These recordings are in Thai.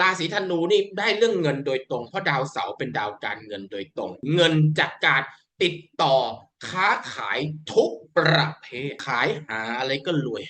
ราศีธนูนี่ได้เรื่องเงินโดยตรง เพราะดาวเสาร์เป็นดาวการเงินโดยตรง เงินจากการติดต่อค้าขายทุกประเภทขายหาอะไรก็รวย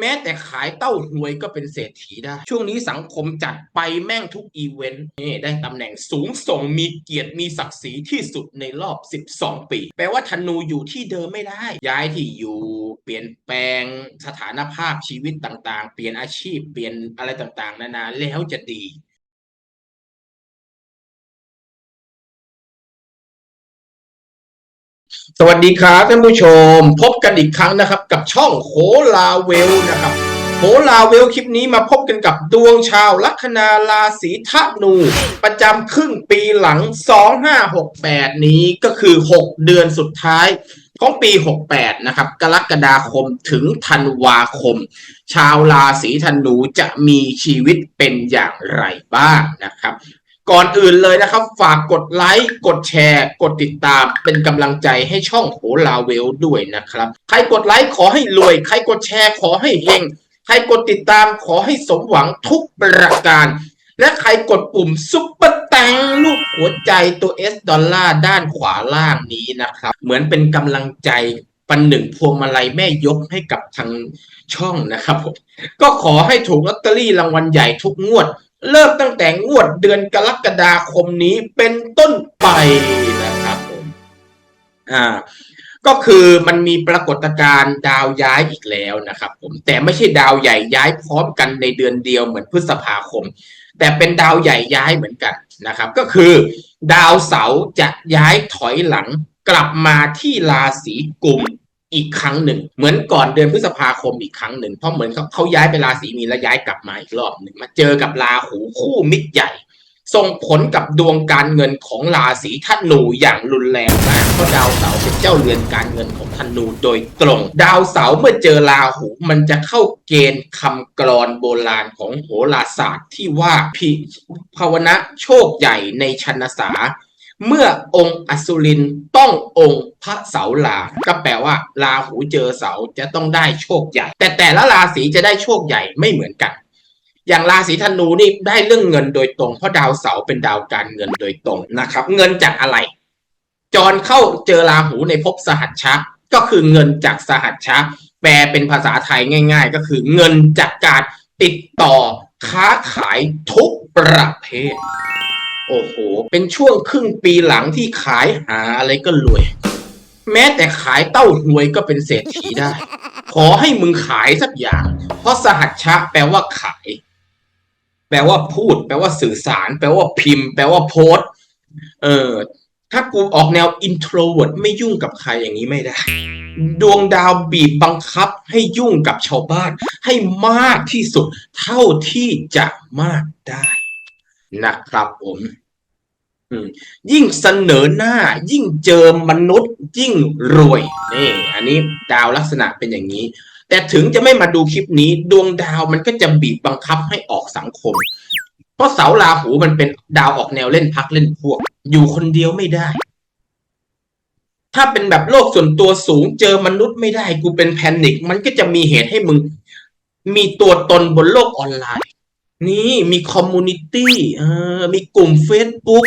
แม้แต่ขายเต้าหวยก็เป็นเศรษฐีได้ ช่วงนี้สังคมจัดไปแม่งทุกอีเวนต์นี่ได้ตำแหน่งสูงส่งมีเกียรติมีศักดิ์ศรีที่สุดในรอบ 12 ปี แปลว่าธนูอยู่ที่เดิมไม่ได้ ย้ายที่อยู่เปลี่ยนแปลงสถานภาพชีวิตต่างๆ เปลี่ยนอาชีพเปลี่ยนอะไรต่างๆ นานาแล้วจะดี สวัสดีครับท่านผู้ชม พบกันอีกครั้งนะครับ กับช่องโหลาเวลนะครับโหลาเวลคลิปนี้มาพบกันกับดวงชาวลัคนาราศีธนู ประจำครึ่งปีหลัง 2568 นี้ก็คือ 6 เดือนสุดท้ายของปี 68 นะครับ กรกฎาคมถึงธันวาคม ชาวราศีธนูจะมีชีวิตเป็นอย่างไรบ้างนะครับ ก่อนอื่นเลยนะครับ ฝากกดไลค์ กดแชร์ กดติดตาม เป็นกำลังใจให้ช่องโหลาเวลด้วยนะครับ ใครกดไลค์ขอให้รวย ใครกดแชร์ขอให้เฮง ใครกดติดตามขอให้สมหวังทุกประการ และใครกดปุ่มซุปเปอร์แตงรูปหัวใจตัวเอสดอลลาร์ด้านขวาล่างนี้นะครับ เหมือนเป็นกำลังใจปันหนึ่งพวงมาลัยแม่ยกให้กับทางช่องนะครับผมก็ขอให้ถูกลอตเตอรี่รางวัลใหญ่ทุกงวด เริ่มตั้งแต่งวดเดือนกรกฎาคมนี้เป็นต้นไปนะครับผมอ่าก็คือมันมีปรากฏการณ์ดาวย้ายอีกแล้วนะครับ ผมแต่ไม่ใช่ดาวใหญ่ย้ายพร้อมกันในเดือนเดียวเหมือนพฤษภาคม แต่เป็นดาวใหญ่ย้ายเหมือนกันนะครับ ก็คือ ดาวเสาร์จะย้ายถอยหลังกลับมาที่ราศีกุม อีกครั้งหนึ่ง เหมือนก่อนเดือนพฤษภาคมอีกครั้งหนึ่งเพราะเหมือนเขาเขาย้ายไปราศีมีนแล้วย้ายกลับมาอีกรอบหนึ่งมาเจอกับราหูคู่มิตรใหญ่ส่งผลกับดวงการเงินของราศีธนูอย่างรุนแรงมากเพราะดาวเสาร์เป็นเจ้าเรือนการเงินของธนูโดยตรง ดาวเสาร์เมื่อเจอราหูมันจะเข้าเกณฑ์คำกรอนโบราณของโหราศาสตร์ที่ว่าพิภาวนะโชคใหญ่ในชนสา เมื่อองค์อสุรินต้ององค์พระเสาลา ก็แปลว่าราหูเจอเสาจะต้องได้โชคใหญ่ แต่แต่ละราศีจะได้โชคใหญ่ไม่เหมือนกัน อย่างราศีธนูนี่ได้เรื่องเงินโดยตรง เพราะดาวเสาเป็นดาวการเงินโดยตรงนะครับ เงินจากอะไร จรเข้าเจอราหูในภพสหัชชะ ก็คือเงินจากสหัชชะ แปลเป็นภาษาไทยง่าย ๆ ก็คือเงินจากการติดต่อค้าขายทุกประเภท โอ้โห เป็นช่วงครึ่งปีหลังที่ขายหาอะไรก็รวย แม้แต่ขายเต้าหวยก็เป็นเศรษฐีได้ ขอให้มึงขายสักอย่าง เพราะสหัชชะแปลว่าขาย แปลว่าพูด แปลว่าสื่อสาร แปลว่าพิมพ์ แปลว่าโพสเออ ถ้ากูออกแนว introvert ไม่ยุ่งกับใครอย่างนี้ไม่ได้ ดวงดาวบีบบังคับให้ยุ่งกับชาวบ้าน ให้มากที่สุด เท่าที่จะมากได้ นะครับผมยิ่งเสนอหน้า ยิ่งเจอมนุษย์ ยิ่งรวยนี่อันนี้ดาวลักษณะเป็นอย่างนี้ แต่ถึงจะไม่มาดูคลิปนี้ ดวงดาวมันก็จะบีบบังคับให้ออกสังคม เพราะเสาราหูมันเป็นดาวออกแนวเล่นพักเล่นพวก อยู่คนเดียวไม่ได้ ถ้าเป็นแบบโลกส่วนตัวสูงเจอมนุษย์ไม่ได้ กูเป็นแพนิคมันก็จะมีเหตุให้มึง มีตัวตนบนโลกออนไลน์ นี่มีคอมมูนิตี้มีกลุ่ม Facebook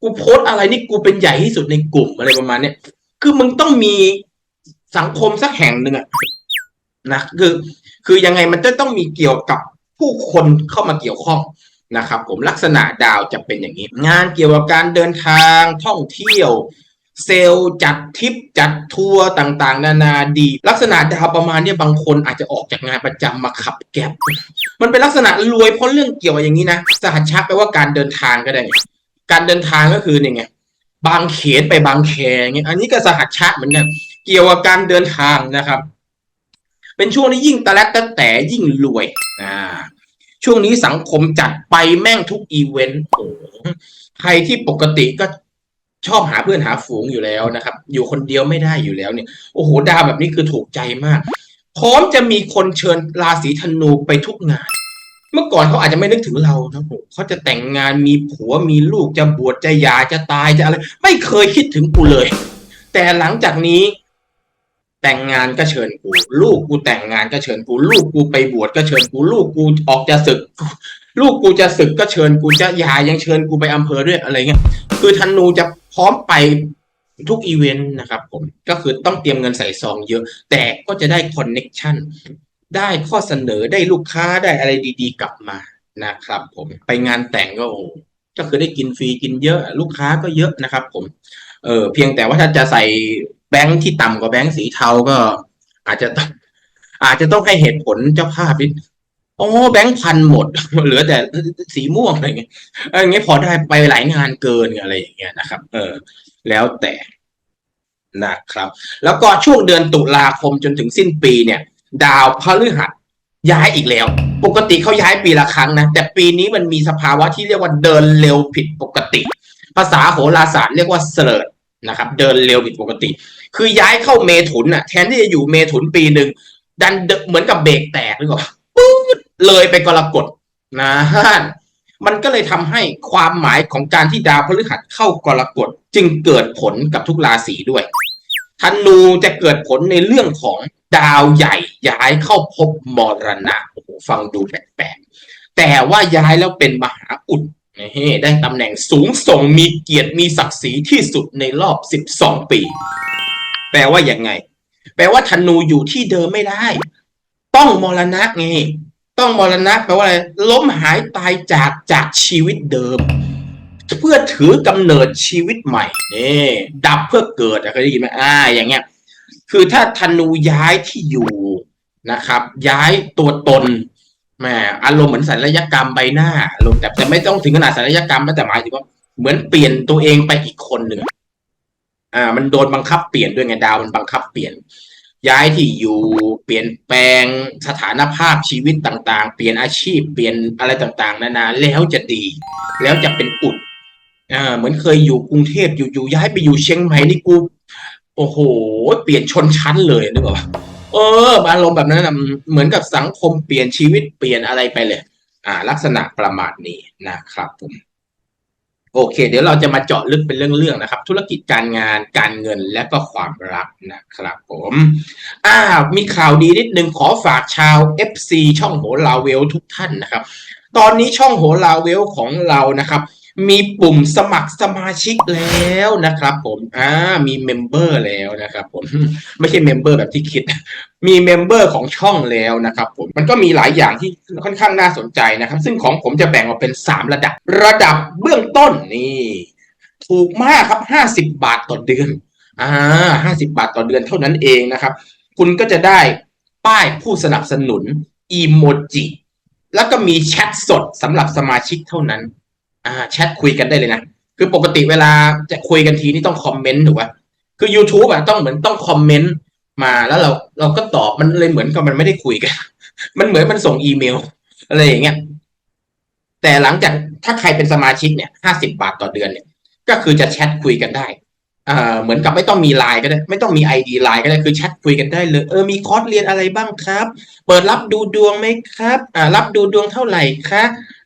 กูโพสอะไรนี่กูเป็นใหญ่ที่สุดในกลุ่มอะไรประมาณเนี้ยคือมึงต้องมีสังคมสักแห่งหนึ่งอะนะคือ คือยังไงมันจะต้องมีเกี่ยวกับผู้คนเข้ามาเกี่ยวข้องนะครับ ผมลักษณะดาวจะเป็นอย่างนี้ งานเกี่ยวกับการเดินทางท่องเที่ยว เซลล์จัดทริปจัดทัวร์ต่างๆ นานาดี ลักษณะดาวประมาณเนี้ยบางคนอาจจะออกจากงานประจำมาขับแก๊บมันเป็นลักษณะรวยเพราะเรื่องเกี่ยวกับอย่างนี้นะสหัชชะแปลว่าการเดินทางก็ได้ การเดินทางก็คือเนี่ยไงบางเขนไปบางแคเงี้ยอันนี้ก็สหัชชะเหมือนกันเกี่ยวกับการเดินทางนะครับ เป็นช่วงที่ยิ่งตะแลกตะแต่ยิ่งรวยอ่าช่วงนี้สังคมจัดไปแม่งทุกอีเวนต์โอ้โหใครที่ปกติก็ ชอบหาเพื่อนหาฝูงอยู่แล้วนะครับ อยู่คนเดียวไม่ได้อยู่แล้วเนี่ยโอ้โหดาวแบบนี้คือถูกใจมาก พร้อมจะมีคนเชิญราศีธนูไปทุกงาน เมื่อก่อนเขาอาจจะไม่นึกถึงเรานะผมเขาจะแต่งงานมีผัวมีลูกจะบวชจะหย่าจะตายจะอะไร ไม่เคยคิดถึงกูเลย แต่หลังจากนี้แต่งงานก็เชิญกู ลูกกูแต่งงานก็เชิญกู ลูกกูไปบวชก็เชิญกู ลูกกูออกจะศึก ลูกกูจะศึกก็เชิญกูจะยายังเชิญกูไปอำเภอด้วยอะไรเงี้ยคือธนูจะ พร้อมไปทุกอีเวนต์นะครับผมก็คือต้องเตรียมเงินใส่ซองเยอะ แต่ก็จะได้คอนเน็กชันได้ข้อเสนอได้ลูกค้าได้อะไรดีๆ กลับมานะครับ ผมไปงานแต่งก็โอ้ก็คือได้กินฟรีกินเยอะ ลูกค้าก็เยอะนะครับ ผมเออเพียงแต่ว่าถ้าจะใส่แบงค์ที่ต่ำกว่าแบงค์สีเทาก็ อาจจะต้องอาจจะต้องให้เหตุผลเจ้าภาพนิด โอ้แบงค์พันหมด เหลือแต่สีม่วงอะไรเงี้ยอออย่างเงี้ยพอได้ไปหลายงานเกินอะไรอย่างเงี้ยนะครับ เออ แล้วแต่นะครับ แล้วก็ช่วงเดือนตุลาคมจนถึงสิ้นปีเนี่ย ดาวพฤหัสย้ายอีกแล้ว ปกติเขาย้ายปีละครั้งนะ แต่ปีนี้มันมีสภาวะที่เรียกว่าเดินเร็วผิดปกติ ภาษาโหราศาสตร์เรียกว่าเสลิดนะครับ เดินเร็วผิดปกติ คือย้ายเข้าเมถุนน่ะ แทนที่จะอยู่เมถุนปีหนึ่งดันเหมือนกับเบรกแตกหรือเปล่าปื๊ด เลยไปกรกฎนะฮะมันก็เลยทำให้ความหมายของการที่ดาวพฤหัสเข้ากรกฎจึงเกิดผลกับทุกราศีด้วยธนูจะเกิดผลในเรื่องของดาวใหญ่ย้ายเข้าพบมรณะโอ้โหฟังดูแปลกๆแต่ว่าย้ายแล้วเป็นมหาอุดนี่ได้ตำแหน่งสูงส่งมีเกียรติมีศักดิ์ศรีที่สุดในรอบ 12 ปี แปลว่าอย่างไง แปลว่าธนูอยู่ที่เดิมไม่ได้ ต้องมรณะไง ต้องมรณะแปลว่าอะไรล้มหายตายจากจากชีวิตเดิม เพื่อถือกำเนิดชีวิตใหม่นี่ดับเพื่อเกิดเคยได้ยินไหมอ่า อย่างเงี้ย คือถ้าธนูย้ายที่อยู่นะครับ ย้ายตัวตนแหมอารมณ์เหมือนศัลยกรรมใบหน้าอารมณ์แต่แต่ไม่ต้องถึงขนาดศัลยกรรมนะแต่หมายถึงว่าเหมือนเปลี่ยนตัวเองไปอีกคนหนึ่งอ่า มันโดนบังคับเปลี่ยนด้วยไงดาวมันบังคับเปลี่ยน ย้ายที่อยู่เปลี่ยนแปลงสถานภาพชีวิตต่างๆ เปลี่ยนอาชีพเปลี่ยนอะไรต่างๆ นานาแล้วจะดี แล้วจะเป็นอุดอ่าเหมือนเคยอยู่กรุงเทพอยู่อยู่ย้ายไปอยู่เชียงใหม่นี่กูโอ้โห เปลี่ยนชนชั้นเลยนึกออกปะเอออารมณ์แบบนั้นนะเหมือนกับสังคมเปลี่ยนชีวิตเปลี่ยนอะไรไปเลย อ่า ลักษณะประมาณนี้นะครับผม โอเค เดี๋ยวเราจะมาเจาะลึกเป็นเรื่องๆนะครับ ธุรกิจการงานการเงินและก็ความรักนะครับผมอ่ามีข่าวดีนิดนึงขอฝากชาว FC ช่องโหราเวลทุกท่านนะครับ ตอนนี้ช่องโหราเวลของเรานะครับ มีปุ่มสมัครสมาชิกแล้วนะครับผมอ่ามีเมมเบอร์แล้วนะครับผมไม่ใช่เมมเบอร์แบบที่คิด มีเมมเบอร์ของช่องแล้วนะครับผมมันก็มีหลายอย่างที่ค่อนข้างน่าสนใจนะครับ ซึ่งของผมจะแบ่งออกเป็น 3 ระดับ ระดับเบื้องต้นนี่ ถูกมากครับ 50 บาทต่อเดือนอ่า50 บาทต่อเดือนเท่านั้นเองนะครับ คุณก็จะได้ป้ายผู้สนับสนุนอีโมจิแล้วก็มีแชทสดสำหรับสมาชิกเท่านั้น อ่าแชทคุยกันได้เลยนะ คือปกติเวลาจะคุยกันทีนี่ต้องคอมเมนต์ถูกป่ะคือ YouTube อะต้องเหมือนต้องคอมเมนต์มาแล้วเราเราก็ตอบมันเลยเหมือนกับมันไม่ได้คุยกัน มันเหมือนมันส่งอีเมล อะไรอย่างเงี้ยแต่หลังจากถ้าใครเป็นสมาชิกเนี่ยห้าสิบาทต่อเดือนเนี่ย ก็คือจะแชทคุยกันได้อ่าเหมือนกับไม่ต้องมีไลน์ก็ได้ ไม่ต้องมีไอดีไลน์ก็ได้คือแชทคุยกันได้เลยเออมีคอร์สเรียนอะไรบ้างครับ เปิดรับดูดวงไหมครับ อ่า รับดูดวงเท่าไหร่คะ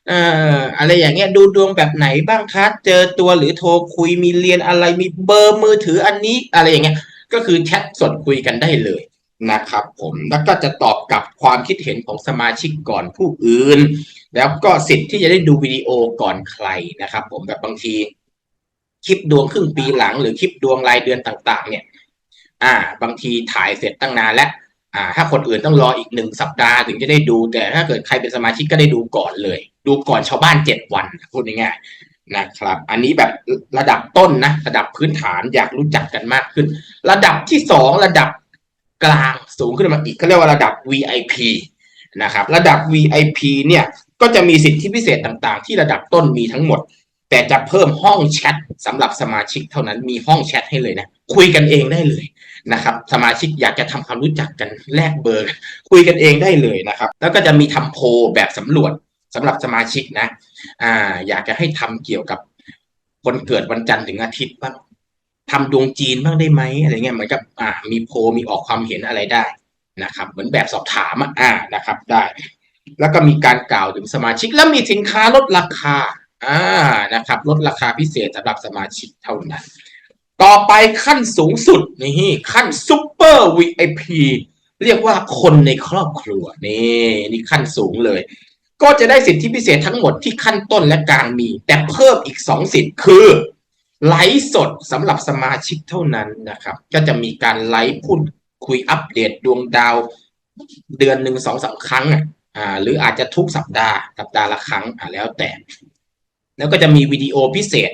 เอ่ออะไรอย่างเงี้ยดูดวงแบบไหนบ้างคะเจอตัวหรือโทรคุยมีเรียนอะไรมีเบอร์มือถืออันนี้อะไรอย่างเงี้ยก็คือแชทสดคุยกันได้เลยนะครับผมแล้วก็จะตอบกับความคิดเห็นของสมาชิกก่อนผู้อื่น แล้วก็สิทธิ์ที่จะได้ดูวิดีโอก่อนใครนะครับ ผมแบบบางทีคลิปดวงครึ่งปีหลัง หรือคลิปดวงรายเดือนต่าง ๆ เนี่ย อ่า บางทีถ่ายเสร็จตั้งนานแล้ว อ่า ถ้าคนอื่นต้องรออีกหนึ่งสัปดาห์ถึงจะได้ดู แต่ถ้าเกิดใครเป็นสมาชิกก็ได้ดูก่อนเลย ดูก่อนชาวบ้านเจ็ดวันพูดง่ายๆนะครับ อันนี้แบบระดับต้นนะ ระดับพื้นฐานอยากรู้จักกันมากขึ้น ระดับที่สองระดับกลางสูงขึ้นมาอีกเขาเรียกว่าระดับ VIP นะครับ ระดับ VIP เนี่ยก็จะมีสิทธิพิเศษต่างๆ ที่ระดับต้นมีทั้งหมด แต่จะเพิ่มห้องแชทสำหรับสมาชิกเท่านั้นมีห้องแชทให้เลยนะ คุยกันเองได้เลย นะครับ สมาชิกอยากจะทำความรู้จักกันแลกเบอร์คุยกันเองได้เลยนะครับ แล้วก็จะมีทำโพลแบบสำรวจสำหรับสมาชิกนะ อ่า อยากจะให้ทำเกี่ยวกับคนเกิดวันจันทร์ถึงอาทิตย์บ้างทำดวงจีนบ้างได้ไหมอะไรเงี้ยเหมือนกับอ่า มีโพมีออกความเห็นอะไรได้นะครับ เหมือนแบบสอบถามอะอ่านะครับ ได้ แล้วก็มีการกล่าวถึงสมาชิก แล้วมีสินค้าลดราคาอ่านะครับ ลดราคาพิเศษสำหรับสมาชิกเท่านั้น ต่อไปขั้นสูงสุดนี่ขั้นซูเปอร์ VIP เรียกว่าคนในครอบครัวนี่นี่ขั้นสูงเลย ก็จะได้สิทธิพิเศษทั้งหมดที่ขั้นต้นและกลางมี แต่เพิ่มอีกสองสิทธิ์คือ ไลฟ์สดสำหรับสมาชิกเท่านั้นนะครับ ก็จะมีการไลฟ์พูดคุยอัปเดตดวงดาว เดือนหนึ่งสองสามครั้งอะอ่าหรืออาจจะทุกสัปดาห์สัปดาห์ละครั้งอ่าแล้วแต่ แล้วก็จะมีวิดีโอพิเศษ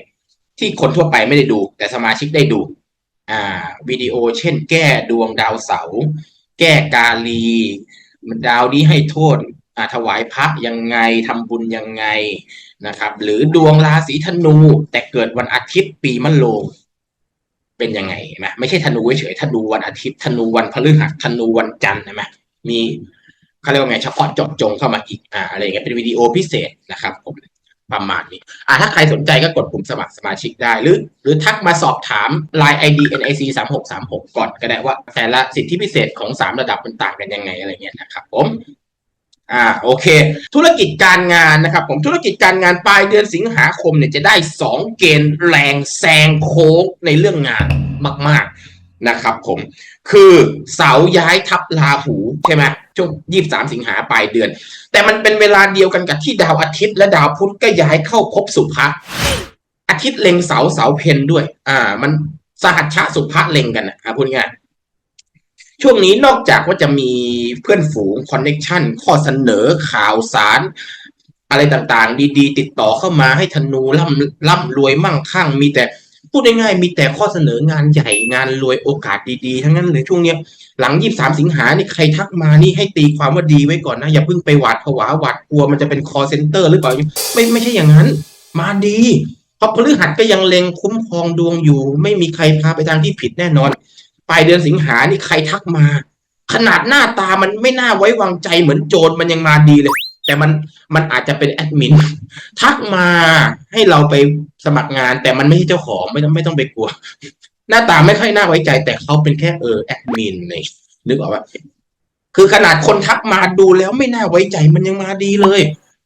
ที่คนทั่วไปไม่ได้ดู แต่สมาชิกได้ดู อ่าวิดีโอเช่น แก้ดวงดาวเสาแก้กาลีดาวนี้ให้โทษอ่าถวายพระยังไงทำบุญยังไงนะครับ หรือดวงราศีธนูแต่เกิดวันอาทิตย์ปีมะโรงเป็นยังไงนไหมไม่ใช่ธนูเฉยๆธนูวันอาทิตย์ธนูวันพฤหัสธนูวันจันทร์เห็นไหมมีเขาเรียกว่าไงเฉพาะเจาะจงเข้ามาอีกอ่าอะไรอย่างเงี้ยเป็นวิดีโอพิเศษนะครับผม ประมาณนี้อ่าถ้าใครสนใจก็กดปุ่มสมัครสมาชิกได้ หรือ หรือทักมาสอบถาม Line ID NIC 3 6 3 6ก่อนก็ได้ว่า แต่ละสิทธิพิเศษของ 3 ระดับมันต่างกันยังไงอะไรเงี้ยนะครับผมอ่าโอเค ธุรกิจการงานนะครับผมธุรกิจการงานปลายเดือนสิงหาคมเนี่ยจะได้ 2 เกณฑ์แรงแซงโค้งในเรื่องงานมาก ๆนะครับผมคือเสาย้ายทับลาหูใช่ไหม ช่วง23สิงหาปลายเดือน แต่มันเป็นเวลาเดียวกันกับที่ดาวอาทิตย์และดาวพุธก็ย้ายเข้าภพสุภะอาทิตย์เล็งเสาเสาเพนด้วย อ่า มันสหัชชะสุภะเล็งกันนะอ่าพูดง่ายช่วงนี้นอกจากว่าจะมีเพื่อนฝูงคอนเน็ชันข้อเสนอข่าวสาร อะไรต่างๆ ดี ๆ ติดต่อเข้ามาให้ธนูร่ำร่ำรวยมั่งคั่งมีแต่ พูดง่ายๆมีแต่ข้อเสนองานใหญ่งานรวยโอกาสดีๆ ทั้งนั้นเลยช่วงเนี้ยหลังยี่สามสิงหานี่ใครทักมานี่ให้ตีความว่าดีไว้ก่อนนะ อย่าเพิ่งไปหวาดผวาหวาดกลัวมันจะเป็น call center หรือเปล่าไม่ไม่ใช่อย่างนั้น มาดีเพราะพฤหัสก็ยังเล็งคุ้มครองดวงอยู่ ไม่มีใครพาไปทางที่ผิดแน่นอนปลายเดือนสิงหานี่ใครทักมา ขนาดหน้าตามันไม่น่าไว้วางใจเหมือนโจรมันยังมาดีเลย แต่มันมันอาจจะเป็นแอดมินทักมาให้เราไปสมัครงาน แต่มันไม่ใช่เจ้าของไม่ต้องไม่ต้องไปกลัว หน้าตาไม่ค่อยน่าไว้ใจ แต่เขาเป็นแค่เออแอดมินเลยนึกออกว่าคือขนาดคนทักมาดูแล้วไม่น่าไว้ใจมันยังมาดีเลย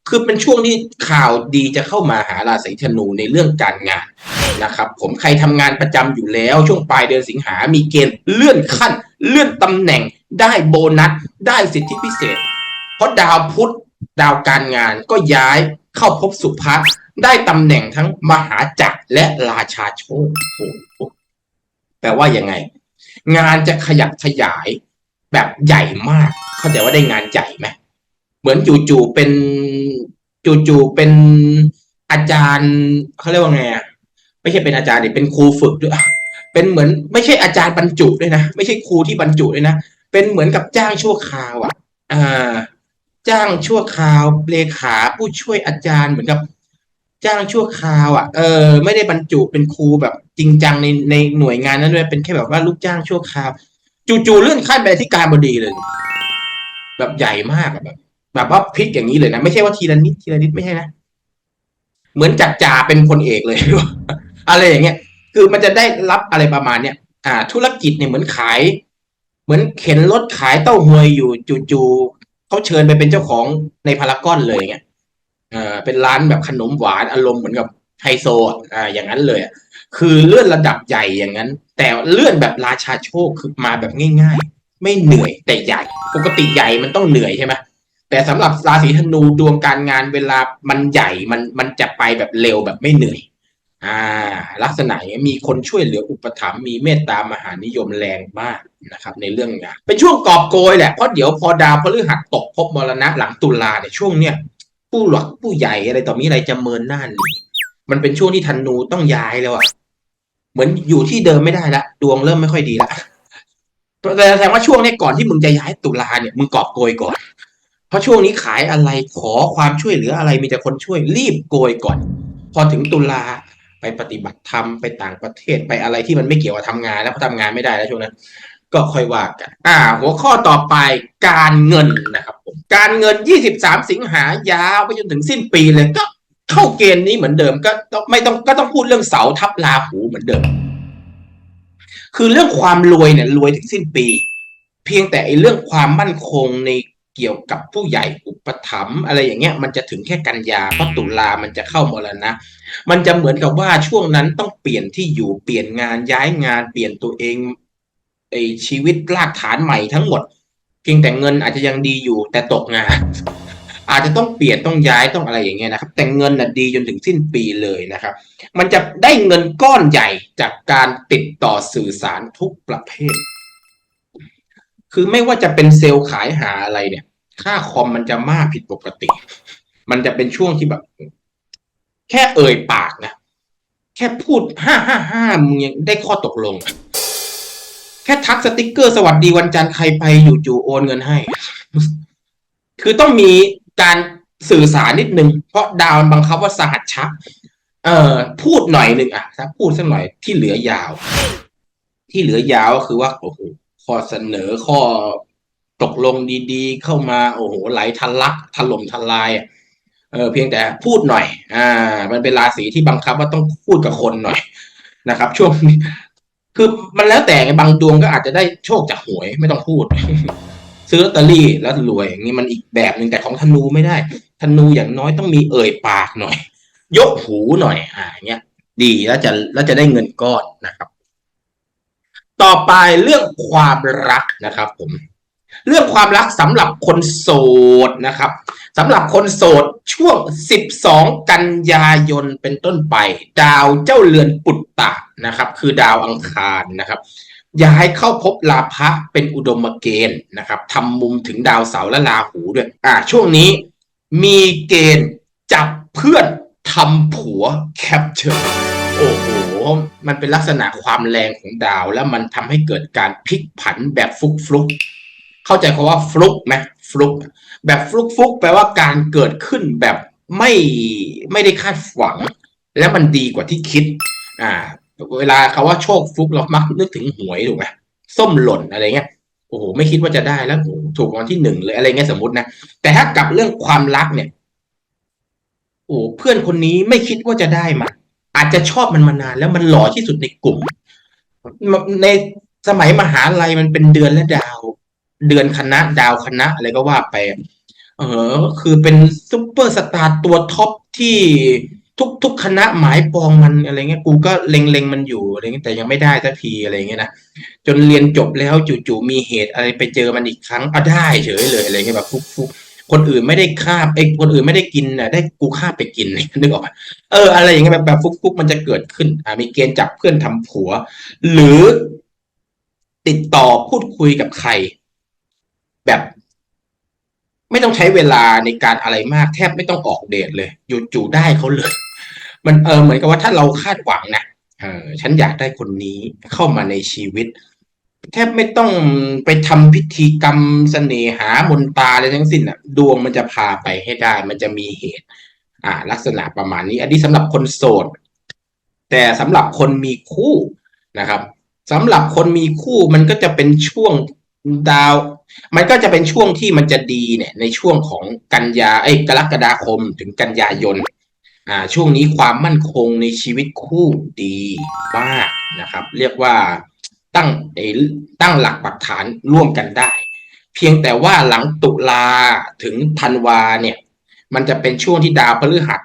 คือเป็นช่วงที่ข่าวดีจะเข้ามาหาราศีธนูในเรื่องการงานนะครับ ผมใครทำงานประจำอยู่แล้ว ช่วงปลายเดือนสิงหา มีเกณฑ์เลื่อนขั้น เลื่อนตำแหน่ง ได้โบนัส ได้สิทธิพิเศษ เพราะดาวพุธ ดาวการงานก็ย้ายเข้าพบสุภะได้ตำแหน่งทั้งมหาจักรและราชาโชคโแปลว่ายังไง งานจะขยับขยายแบบใหญ่มาก เข้าใจว่าได้งานใหญ่ไหมเหมือนจู่ๆเป็นจู่ๆเป็นอาจารย์เขาเรียกว่าไงอะไม่ใช่เป็นอาจารย์ดิเป็นครูฝึกด้วยเป็นเหมือนไม่ใช่อาจารย์บรรจุด้วยนะ ไม่ใช่ครูที่บรรจุด้วยนะ เป็นเหมือนกับจ้างชั่วคราวอะ อ่า จ้างชั่วคราวเลขาผู้ช่วยอาจารย์เหมือนกับจ้างชั่วคราวอะเออไม่ได้บรรจุเป็นครูแบบจริงจังในในหน่วยงานนั้นด้วยเป็นแค่แบบว่าลูกจ้างชั่วคราวจู่ๆเลื่อนขั้นไปที่การบดีเลย แบบใหญ่มากแบบ แบบว่าพลิกอย่างนี้เลยนะไม่ใช่ว่าทีละนิดทีละนิดไม่ใช่นะเหมือนจัดจ่าเป็นพลเอกเลย อะไรอย่างเงี้ย คือมันจะได้รับอะไรประมาณเนี้ยอ่า ธุรกิจเนี่ยเหมือนขาย เหมือนเข็นรถขายเต้าหวยอยู่จู่ๆ เขาเชิญไปเป็นเจ้าของในพารากอนเลยเงี้ยอ่าเป็นร้านแบบขนมหวานอารมณ์เหมือนกับไฮโซอ่าอย่างนั้นเลยคือเลื่อนระดับใหญ่อย่างนั้น แต่เลื่อนแบบราชาโชคคือมาแบบง่าย ๆ ไม่เหนื่อยแต่ใหญ่ ปกติใหญ่มันต้องเหนื่อยใช่ไหมแต่สำหรับราศีธนูดวงการงานเวลามันใหญ่มันมันจะไปแบบเร็วแบบไม่เหนื่อย อ่า ลักษณะอย่างนี้มีคนช่วยเหลืออุปถัมภ์มีเมตตามหานิยมแรงมากนะครับ ในเรื่องงานเป็นช่วงกอบโกยแหละเพราะเดี๋ยวพอดาวพฤหัสตกภพมรณะหลังตุลาในช่วงเนี้ยผู้หลักผู้ใหญ่อะไรต่อมีอะไรจะเมินหน้าหนีมันเป็นช่วงที่ธนูต้องย้ายแล้วอะเหมือนอยู่ที่เดิมไม่ได้ละดวงเริ่มไม่ค่อยดีละแต่แสดงว่าช่วงนี้ก่อนที่มึงจะย้ายตุลาเนี่ยมึงกอบโกยก่อน เพราะช่วงนี้ขายอะไรขอความช่วยเหลืออะไรมีแต่คนช่วยรีบโกยก่อน พอถึงตุลา ไปปฏิบัติธรรมไปต่างประเทศไปอะไรที่มันไม่เกี่ยวกับทำงาน แล้วพระทำงานไม่ได้แล้วช่วงนั้นก็ค่อยว่ากัน อ่า หัวข้อต่อไปการเงินนะครับผมการเงิน 23 สิงหายาวไปจนถึงสิ้นปีเลยก็เข้าเกณฑ์นี้เหมือนเดิมก็ต้องไม่ต้องก็ต้องพูดเรื่องเสาทับลาหูเหมือนเดิม คือเรื่องความรวยเนี่ยรวยถึงสิ้นปี เพียงแต่ไอ้เรื่องความมั่นคงใน เกี่ยวกับผู้ใหญ่อุปถัมภ์อะไรอย่างเงี้ยมันจะถึงแค่กันยาเพราะตุลามันจะเข้ามรณะ มันจะเหมือนกับว่าช่วงนั้นต้องเปลี่ยนที่อยู่เปลี่ยนงานย้ายงานเปลี่ยนตัวเองไอชีวิตรากฐานใหม่ทั้งหมดเพียงแต่เงินอาจจะยังดีอยู่แต่ตกงาน อาจจะต้องเปลี่ยนต้องย้ายต้องอะไรอย่างเงี้ยนะครับ แต่เงินน่ะดีจนถึงสิ้นปีเลยนะครับ มันจะได้เงินก้อนใหญ่จากการติดต่อสื่อสารทุกประเภท คือไม่ว่าจะเป็นเซลล์ขายหาอะไรเนี่ย ค่าคอมมันจะมากผิดปกติ มันจะเป็นช่วงที่แบบ แค่เอ่ยปากนะ แค่พูดห้าห้าห้ามึงยังได้ข้อตกลง แค่ทักสติกเกอร์สวัสดีวันจันทร์ใครไปอยู่จูโอนเงินให้ คือต้องมีการสื่อสารนิดนึง เพราะดาวบังคับว่าสหัสชักเอ่อพูดหน่อยหนึ่งอะถ้าพูดสักหน่อยที่เหลือยาว ที่เหลือยาวก็คือว่าโอ้โหข้อเสนอข้อ ตกลงดีๆ เข้ามาโอ้โหไหลทะลักถล่มทลายเออเพียงแต่พูดหน่อย อ่า มันเป็นราศีที่บังคับว่าต้องพูดกับคนหน่อยนะครับ ช่วงนี้คือมันแล้วแต่บางดวงก็อาจจะได้โชคจากหวยไม่ต้องพูด ซื้อลอตเตอรี่แล้วรวยอย่างนี้มันอีกแบบหนึ่งแต่ของธนูไม่ได้ ธนูอย่างน้อยต้องมีเอ่ยปากหน่อย ยกหูหน่อย อ่าเงี้ยดีแล้วจะแล้วจะได้เงินก้อนนะครับ ต่อไปเรื่องความรักนะครับ ผม เรื่องความรักสำหรับคนโสดนะครับสำหรับคนโสดช่วง 12 กันยายนเป็นต้นไป ดาวเจ้าเรือนปุตตะนะครับ คือดาวอังคารนะครับย้ายเข้าพบลาภะเป็นอุดมเกณฑ์นะครับทำมุมถึงดาวเสาร์และราหูด้วยอ่าช่วงนี้มีเกณฑ์จับเพื่อนทำผัวแคปเจอร์โอ้โห มันเป็นลักษณะความแรงของดาว แล้วมันทำให้เกิดการพลิกผันแบบฟุกฟลุก เข้าใจคาว่าฟลุกไหมฟลุกแบบฟลุกฟลุกแปลว่าการเกิดขึ้นแบบไม่ไม่ได้คาดหวัง และมันดีกว่าที่คิด อ่า เวลาคาว่าโชคฟลุกเรามักนึกถึงหวยถูกไหมส้มหล่นอะไรเงี้ยโอ้โหไม่คิดว่าจะได้แล้วถูกรางวัลที่หนึ่งเลยอะไรเงี้ยสมมตินะแต่ถ้ากับเรื่องความรักเนี่ย โอ้เพื่อนคนนี้ไม่คิดว่าจะได้มาอาจจะชอบมันมานานแล้วมันหล่อที่สุดในกลุ่ม ในสมัยมหาลัยมันเป็นเดือนและดาว เดือนคณะดาวคณะอะไรก็ว่าไป เออ คือเป็นซุปเปอร์สตาร์ตัวท็อปที่ทุกทุกคณะหมายปองมันอะไรเงี้ยกูก็เล็งเล็งมันอยู่อะไรเงี้ยแต่ยังไม่ได้สักทีอะไรเงี้ยนะจนเรียนจบแล้วจู่ๆมีเหตุอะไรไปเจอมันอีกครั้งอะได้เฉยเลยอะไรเงี้ยแบบฟุกฟุกคนอื่นไม่ได้คาบเอ้คนอื่นไม่ได้กินน่ะได้กูคาบไปกินนึกออกปะเอออะไรอย่างเงี้ยแบบแบบฟุกฟุกมันจะเกิดขึ้น อ่ามีเกณฑ์จับเพื่อนทำผัว หรือติดต่อพูดคุยกับใคร แบบ ไม่ต้องใช้เวลาในการอะไรมาก แทบไม่ต้องออกเดทเลยจู่ได้เขาเลย มันเออเหมือนกับว่าถ้าเราคาดหวังนะเออฉันอยากได้คนนี้เข้ามาในชีวิต แทบไม่ต้องไปทำพิธีกรรมเสน่หามนตาอะไรทั้งสิ้นอะ ดวงมันจะพาไปให้ได้ มันจะมีเหตุ อ่า ลักษณะประมาณนี้ อันนี้สำหรับคนโสด แต่สำหรับคนมีคู่นะครับสำหรับคนมีคู่มันก็จะเป็นช่วง ดาว มันก็จะเป็นช่วงที่มันจะดีเนี่ย ในช่วงของกันยาไอ้ยกรกฎาคมถึงกันยายน อ่า ช่วงนี้ความมั่นคงในชีวิตคู่ดีมากนะครับ เรียกว่าตั้งไอ้ตั้งหลักปักฐานร่วมกันได้ เพียงแต่ว่าหลังตุลาถึงธันวาเนี่ย มันจะเป็นช่วงที่ดาวพฤหัส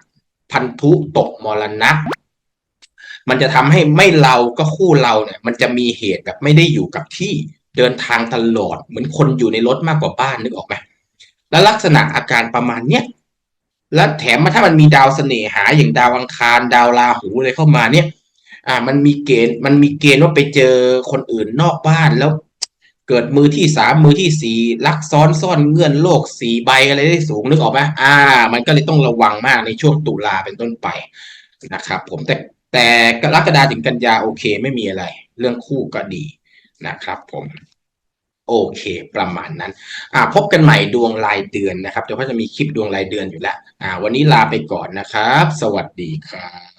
พันธุตกมรณะมันจะทำให้ไม่เราก็คู่เราเนี่ย มันจะมีเหตุแบบไม่ได้อยู่กับที่ เดินทางตลอด เหมือนคนอยู่ในรถมากกว่าบ้านนึกออกไหมแล้วลักษณะอาการประมาณเนี้ยแล้วแถมมาถ้ามันมีดาวเสน่หาอย่างดาวอังคาร ดาวราหูอะไรเข้ามาเนี่ย อ่า มันมีเกณฑ์มันมีเกณฑ์ว่าไปเจอคนอื่นนอกบ้านแล้ว เกิดมือที่สามมือที่สี่ลักซ้อนซ่อนเงื่อนโลกสี่ใบอะไรได้สูงนึกออกไหมอ่า มันก็เลยต้องระวังมากในช่วงตุลาเป็นต้นไปนะครับ ผมแต่แต่กรกฎาถึงกันยาโอเคไม่มีอะไร เรื่องคู่ก็ดี นะครับผมโอเค ประมาณนั้น อ่า พบกันใหม่ดวงรายเดือนนะครับ เดี๋ยวก็จะมีคลิปดวงรายเดือนอยู่แล้ว อ่า วันนี้ลาไปก่อนนะครับ สวัสดีครับ